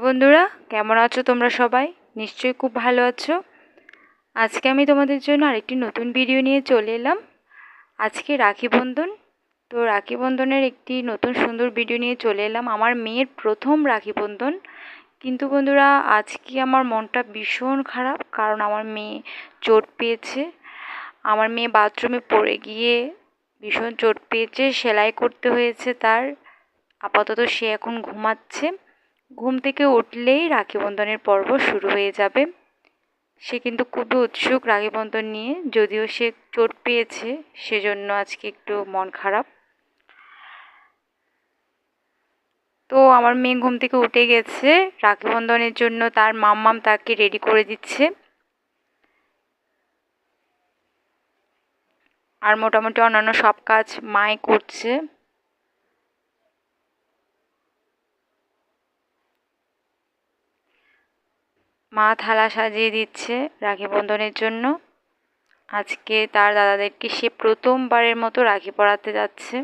বন্ধুরা, কেমন আছো তোমরা সবাই? নিশ্চয়ই খুব ভালো আছো। আজকে আমি তোমাদের জন্য আরেকটি নতুন ভিডিও নিয়ে চলে এলাম। আজকে রাখি বন্ধন। তো রাখি বন্ধনের একটি নতুন সুন্দর ভিডিও নিয়ে চলে এলাম। আমার মেয়ের প্রথম রাখি বন্ধন। কিন্তু বন্ধুরা, আজকে আমার মনটা ভীষণ খারাপ, কারণ আমার মেয়ে চোট পেয়েছে। আমার মেয়ে বাথরুমে পড়ে গিয়ে ভীষণ চোট পেয়েছে, সেলাই করতে হয়েছে তার। আপাতত সে এখন ঘুমাচ্ছে। ঘুম থেকে উঠলেই রাখি বন্ধনের পর্ব শুরু হয়ে যাবে। সে কিন্তু খুবই উৎসুক রাখি বন্ধন নিয়ে, যদিও সে চোট পেয়েছে, সেজন্য আজকে একটু মন খারাপ। তো আমার মেয়ে ঘুম থেকে উঠে গেছে, রাখি বন্ধনের জন্য তার মাম্মাম তাকে রেডি করে দিচ্ছে। আর মোটামুটি অন্যান্য সব কাজ মাই করছে। মা থালা সাজিয়ে দিচ্ছে রাখি বন্ধনের জন্য। আজকে তার দাদাদেরকে সে প্রথমবারের মতো রাখি পরাতে যাচ্ছে।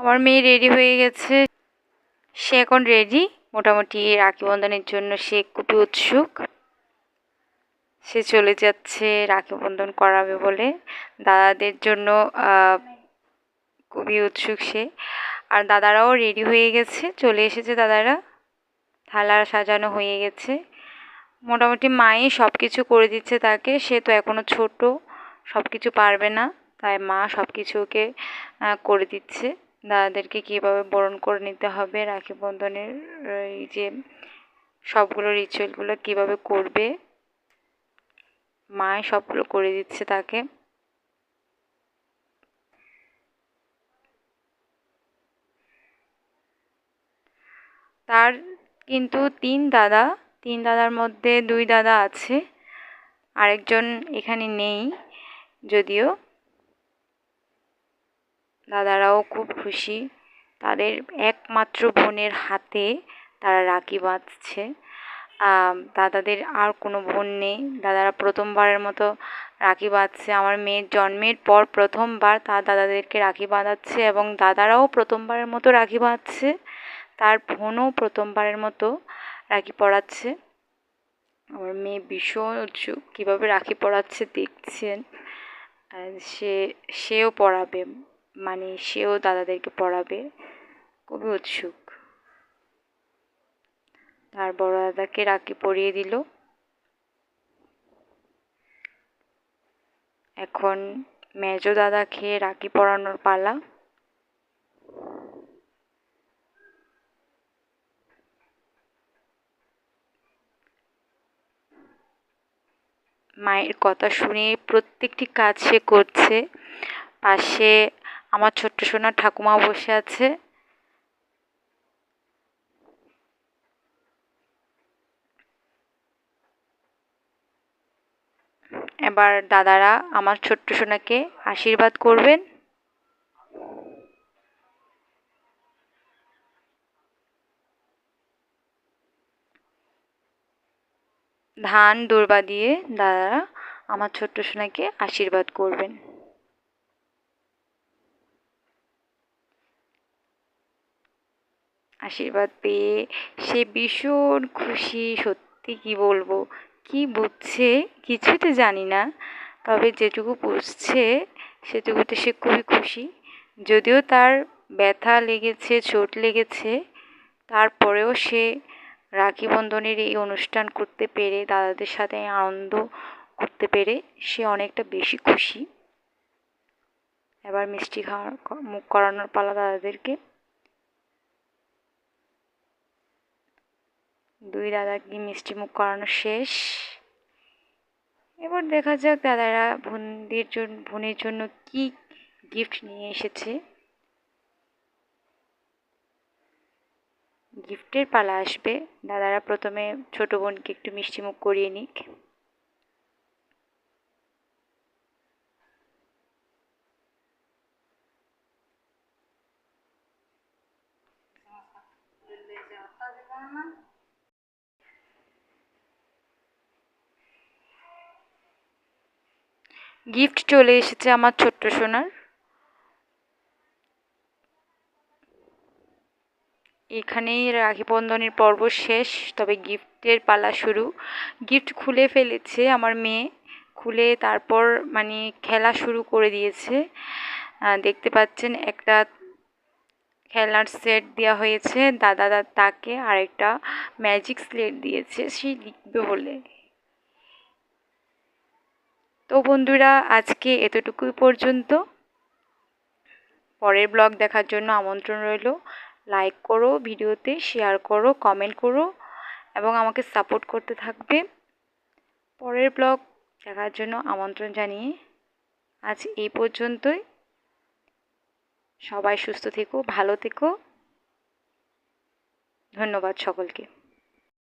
আমার মেয়ে রেডি হয়ে গেছে। সে এখন রেডি মোটামুটি রাখি বন্ধনের জন্য সে খুবই উৎসুক। সে চলে যাচ্ছে, রাখি বন্ধন করাবে বলে। দাদাদের জন্য খুবই উৎসুক সে। আর দাদারাও রেডি হয়ে গেছে, চলে এসেছে দাদারা। থালা সাজানো হয়ে গেছে। মোটামুটি মাই সব কিছু করে দিচ্ছে তাকে, সে তো এখনও ছোট সব কিছু পারবে না। তাই মা সব কিছু ওকে করে দিচ্ছে। দাদাদেরকে কীভাবে বরণ করে নিতে হবে, রাখি বন্ধনের, এই যে সবগুলো রিচুয়ালগুলো কীভাবে করবে। মায় সবগুলো করে দিচ্ছে তাকে। তার কিন্তু তিন দাদা, তিন দাদার মধ্যে দুই দাদা আছে, আরেকজন এখানে নেই যদিও। দাদারাও খুব খুশি। তাদের একমাত্র বোনের হাতে তারা রাখি বাঁধছে। দাদাদের আর কোনো বোন নেই। দাদারা প্রথমবারের মতো রাখি বাঁধছে। আমার মেয়ের জন্মের পর প্রথমবার তার দাদাদেরকে রাখি বাঁধাচ্ছে এবং দাদারাও প্রথমবারের মতো রাখি বাঁধছে। তার বোনও প্রথমবারের মতো রাখি পড়াচ্ছে আমার মেয়ে ভীষণ উৎসুক। কীভাবে রাখি পড়াচ্ছে দেখছেন? সে, সেও পড়াবে মানে সেও দাদাদেরকে পড়াবে খুবই উৎসুক। তার বড় দাদাকে রাখি পরিয়ে দিল। এখন মেজো দাদাকে রাখি পরানোর পালা। মায়ের কথা শুনে প্রত্যেকটি কাজ সে করছে। পাশে আমার ছোট্ট সোনা ঠাকুমা বসে আছে। এবার দাদারা আমার ছোট্ট সোনাকে আশীর্বাদ করবেন। ধান, দূর্বা দিয়ে দাদারা আমার ছোট্ট সোনাকে আশীর্বাদ করবেন। আশীর্বাদ পেয়ে সে ভীষণ খুশি, সত্যি কি বলব? কি বুঝছে কিছুই তো জানি না। তবে যেটুকু বুঝছে, সেটুকুতে সে খুবই খুশি। যদিও তার ব্যথা লেগেছে, চোট লেগেছে, তারপরেও সে রাখি বন্ধনের এই অনুষ্ঠান করতে পেরে, দাদাদের সাথে আনন্দ করতে পেরে সে অনেকটা বেশি খুশি। এবার মিষ্টি খাওয়ার মুখ করানোর পালা দাদাদেরকে দুই দাদাকে মিষ্টি মুখ করানো শেষ। এবার দেখা যাক দাদারা বোনদের জন্য বোনের জন্য কি গিফট নিয়ে এসেছে। গিফটের পালা আসবে। দাদারা প্রথমে ছোট বোনকে একটু মিষ্টি মুখ করিয়ে নিক। গিফট চলে এসেছে আমার ছোট্ট সোনার। এখানেই রাখি বন্ধনের পর্ব শেষ, তবে গিফটের পালা শুরু। গিফট খুলে ফেলেছে আমার মেয়ে, খুলে তারপর মানে খেলা শুরু করে দিয়েছে। দেখতে পাচ্ছেন একটা খেলার সেট দেওয়া হয়েছে, দাদা তাকে আরেকটা ম্যাজিক স্লেট দিয়েছে, সে লিখবে বলে। তো বন্ধুরা, আজকে এতটুকুই পর্যন্ত। পরের ব্লগ দেখার জন্য আমন্ত্রণ রইল। লাইক করো, ভিডিওতে শেয়ার করো কমেন্ট করো এবং আমাকে সাপোর্ট করতে থাকবে। পরের ব্লগ দেখার জন্য আমন্ত্রণ জানিয়ে আজ এই পর্যন্তই। সবাই সুস্থ থেকো, ভালো থেকো। ধন্যবাদ সকলকে।